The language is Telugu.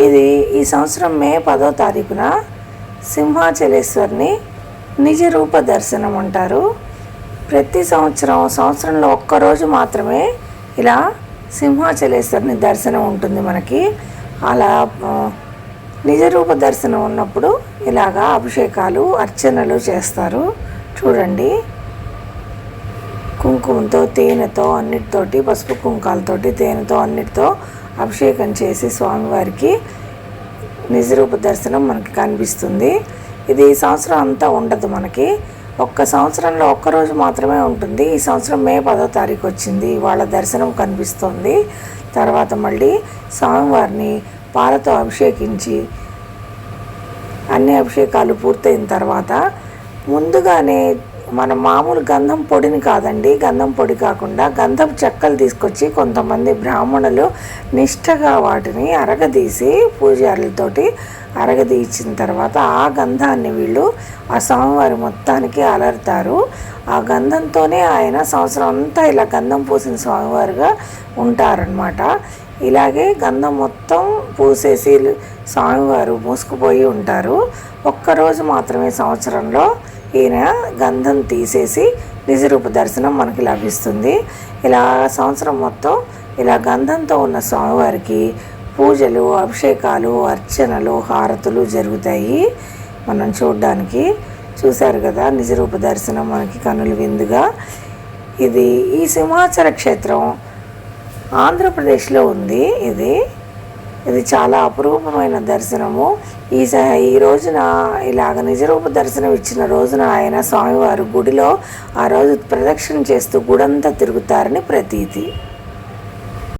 ఇది ఈ సంవత్సరం మే పదో తారీఖున సింహాచలేశ్వరిని నిజ రూప దర్శనం అంటారు. ప్రతి సంవత్సరం సంవత్సరంలో ఒక్కరోజు మాత్రమే ఇలా సింహాచలేశ్వరిని దర్శనం ఉంటుంది మనకి. అలా నిజరూప నిజ రూప దర్శనం ఉన్నప్పుడు ఇలాగా అభిషేకాలు అర్చనలు చేస్తారు. చూడండి. కుంకుమతో తేనెతో అన్నిటితోటి పసుపు కుంకాలతోటి తేనెతో అన్నిటితో అభిషేకం చేసి స్వామివారికి నిజరూప దర్శనం మనకి కనిపిస్తుంది. ఇది ఈ సంవత్సరం అంతా ఉండదు మనకి. ఒక్క సంవత్సరంలో ఒక్క రోజు మాత్రమే ఉంటుంది. ఈ సంవత్సరం మే పదో తారీఖు వచ్చింది. వాళ్ళ దర్శనం కనిపిస్తుంది. తర్వాత మళ్ళీ స్వామివారిని పాలతో అభిషేకించి అన్ని అభిషేకాలు పూర్తయిన తర్వాత ముందుగానే మన మామూలు గంధం పొడిని కాదండి గంధం పొడి కాకుండా గంధం చెక్కలు తీసుకొచ్చి కొంతమంది బ్రాహ్మణులు నిష్టగా వాటిని అరగదీసి పూజారులతోటి అరగదీచిన తర్వాత ఆ గంధాన్ని వీళ్ళు ఆ స్వామివారి మొత్తానికి అలరుతారు. ఆ గంధంతోనే ఆయన సంవత్సరం అంతా ఇలా గంధం పూసిన స్వామివారుగా ఉంటారనమాట ఇలాగే గంధం మొత్తం పూసేసి స్వామివారు మూసుకుపోయి ఉంటారు. ఒక్కరోజు మాత్రమే సంవత్సరంలో ఈయన గంధం తీసేసి నిజరూప దర్శనం మనకి లభిస్తుంది. ఇలా సంవత్సరం మొత్తం ఇలా గంధంతో ఉన్న స్వామివారికి పూజలు అభిషేకాలు అర్చనలు హారతులు జరుగుతాయి. మనం చూడడానికి చూశారు కదా నిజరూప దర్శనం మనకి కనుల విందుగా. ఇది ఈ సింహాచల క్షేత్రం ఆంధ్రప్రదేశ్లో ఉంది ఇది. ఇది చాలా అపురూపమైన దర్శనము. ఈ స ఈ రోజున ఇలాగ నిజరూప దర్శనం ఇచ్చిన రోజున ఆయన స్వామివారు గుడిలో ఆ రోజు ప్రదక్షిణ చేస్తూ గుడంతా తిరుగుతారని ప్రతీతి.